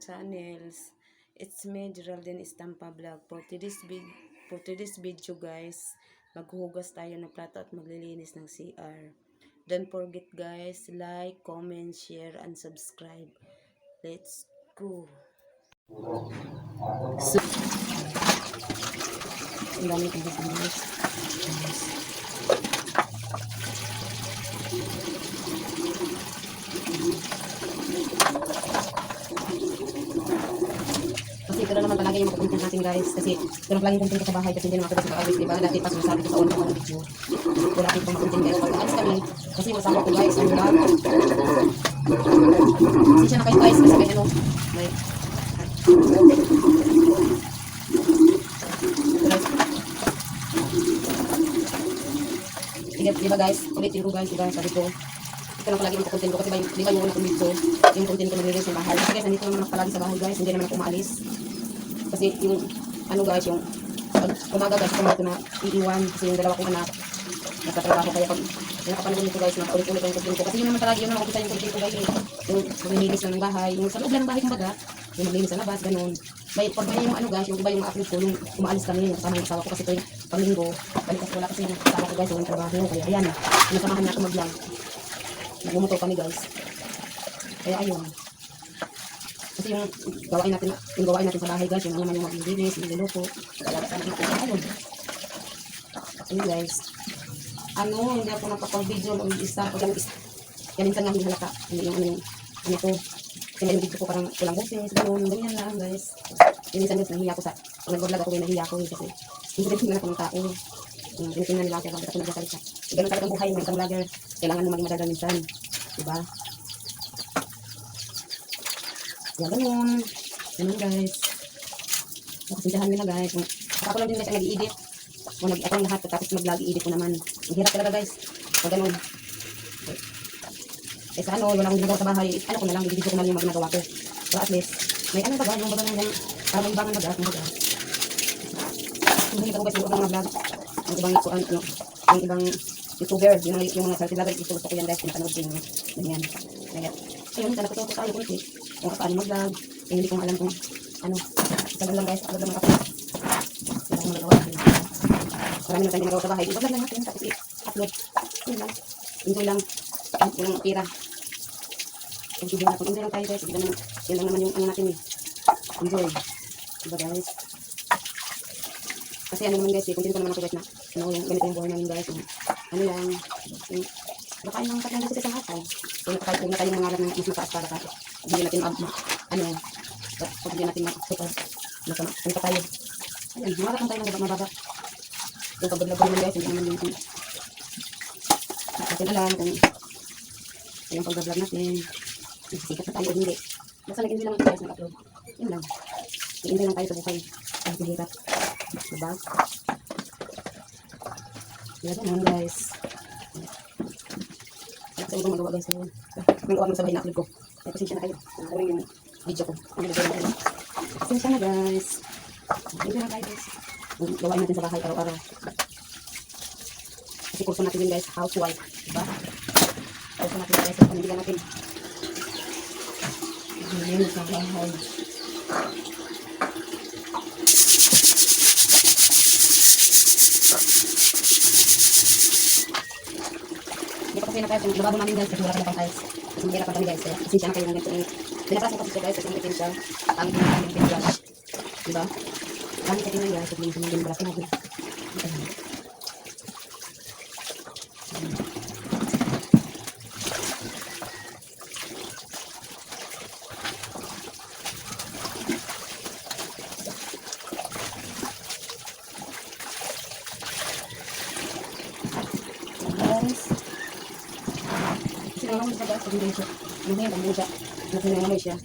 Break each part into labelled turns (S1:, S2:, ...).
S1: channels. It's me, Geraldine Estampa Vlog. For today's, for today's video guys, maghuhugas tayo ng plato at maglilinis ng CR. Don't forget guys, like, comment, share, and subscribe. Let's go! So, ang dami kong guys. Kasi ito na naman palagi yung makukuntin natin guys. Kasi ito na palagi yung content ko sa bahay kasi hindi naman ako sa pag-alis. Diba? Dati pa sinasabi ko sa ko ng video. Wala aking pang makukuntin guys. Pag alis kami, kasi masama ko guys. Ang vlog. Kasi siya na kayo guys. Kasi may ano. May... Diba, diba guys? Ulitin ko guys. Diba? Sabi ko, ito lang palagi yung content ko kasi ba yung, di ba yung una kong video, yung content ko nag-release sa bahay. Kasi guys, nandito naman ako palagi sa bahay guys, hindi naman ako maalis. Kasi yung, ano guys, yung, pag umaga guys, kung ako na iiwan, kasi yung dalawa kong anak, nasa trabaho, kaya pag nakapanood nito guys, nakaulit-ulit ang content ko. Kasi yun naman palagi, yun naman ako yung content ko guys, yung, yung maglilinis lang ng bahay, yung sa loob lang ng bahay kumbaga, yung maglinis sa labas, ganun. May, pag may yung ano guys, yung iba yung upload ko, yung umaalis kami, yung kasama yung asawa ko kasi tuwing paminggo, balik kasi wala kasi yung asawa ko guys, yung trabaho, kaya ayan, sinasamahan niya ako mag-vlog. Nagmumotor kami guys. Kaya ayun. Kasi yung gawain natin, yung gawain natin sa bahay guys, yung naman yung maglilinis, yung niluto. Kaya natin natin ayun. Ayun guys. Ano, hindi ako nakapag-video ng isa. Pag yung isa. Kaya minsan nga hindi halata. Hindi yung ano yung, ano ko. Kaya yung video ko parang kulang boses, gano'n, ganyan lang guys. Yung minsan guys, nahiya ko sa, pag nag-vlog ako, nahiya ko kasi hindi rin tingnan ako ng tao. Yung tinitingnan nila ako, bakit ako nagsasalita. Ganun talaga ang buhay ng isang vlogger. Kailangan mo maging madaldal minsan. Diba? Kaya ganun. Ganun guys. Nakasintahan nyo na guys. Ako lang din guys ang nag-i-edit. O nag ako ang lahat. Tapos mag-vlog i-edit ko naman. Ang hirap talaga guys. Pag ganun. Eh sa ano, wala akong ginagawa sa bahay. Ano ko na lang, i-video ko na lang yung mga ginagawa ko. Pero at least, may ano baga, yung baga ng ganun. Para may ibangan baga, kumbaga. Hindi ko guys yung ibang mga vlog. Yung ibang, ano, yung ibang YouTuber, yung yung mga salty vlogger, gusto gusto ko yan guys, pinapanood ko yung ganyan. Kaya, ayun, sana ko tayo kunti. Kung paano mag-vlog, eh, hindi ko alam kung, ano, isa lang guys, upload lang ako. Wala akong magagawa. Marami na tayong ginagawa sa bahay. I-vlog lang natin, tapos i-upload. Yun lang. Enjoy lang. Yun lang pira. Enjoy lang. Enjoy lang tayo guys. Yun lang, yun lang naman yung ano natin eh. Enjoy. Diba guys? Kasi ano naman guys, eh, content ko naman ako guys na ano yung ganito yung buhay namin guys. Yung, ano lang, baka yung tatlong sa isang hatay. Kung nakakain kung na tayong mangarap ng mas mataas para ka, hindi natin ma, ano, pag hindi natin ma-super, nasa, ano pa tayo. Ayun, mangarap lang tayo ng mababa. Yung ko naman guys, hindi naman yung, yung natin alam kung yung pag-vlog natin, sikat na tayo o hindi. Basta nag-enjoy lang tayo sa upload. Yun lang. Nag-enjoy lang tayo sa buhay. Kahit mahirap. Diba? Kaya ganun guys. Sa ibang magawa guys. Ayun. Magawa mo sa bahay na upload ko. Kaya pasensya na kayo. Nakuha yung video ko. Ang video na kayo. Pasensya na guys. Enjoy lang tayo guys. Gawain natin sa bahay araw-araw. Kasi kurso natin yun guys. Housewife. Diba? Kurso natin guys. Pamilya natin. Ayun sa bahay. Kasi nakayos yung lababo namin guys kasi wala kami pang tiles. Kasi mahirap pa kami guys. Kaya pasensya na kayo ng ganito. Pinapras ko kasi siya guys kasi maitim siya. Pangit na namin pinabrush. Diba? Pangit ka tingnan guys. Kasi minsan yung pinabrush natin. Ayun. Guys. Kasi pag hindi siya, ano ba yan, hindi siya, nasinangamay siya.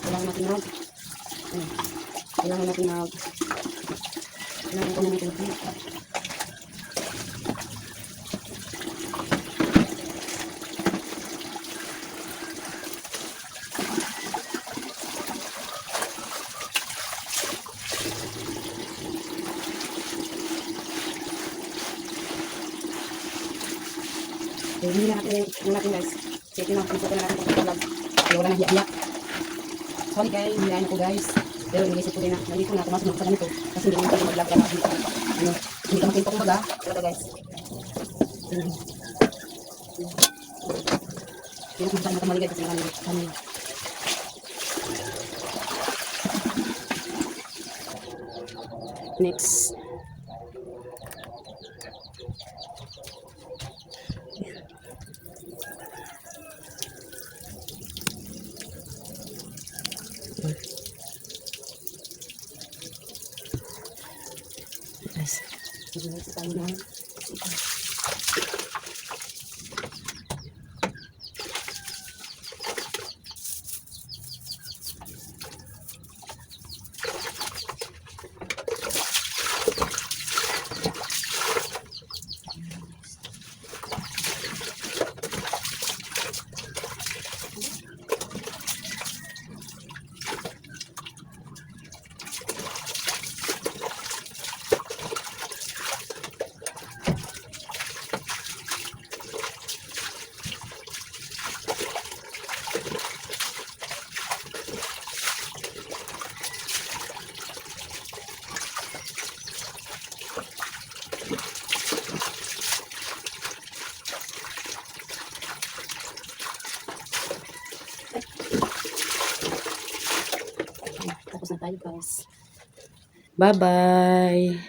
S1: Kailangan natin mag, kailangan natin mag, kailangan hindi natin guys. Sige na, hindi na natin kung vlog. Kaya wala na hiya-hiya. ako ni guys, hinahin ako guys. Pero inisip ko din na, na, pumasok na ako sa ganito. Kasi hindi ko mag-vlog na. Hindi ano, hindi ka makinto kumbaga. Talaga guys. Hindi na kung saan kasi kami, kami. Next. Next
S2: Bye-bye.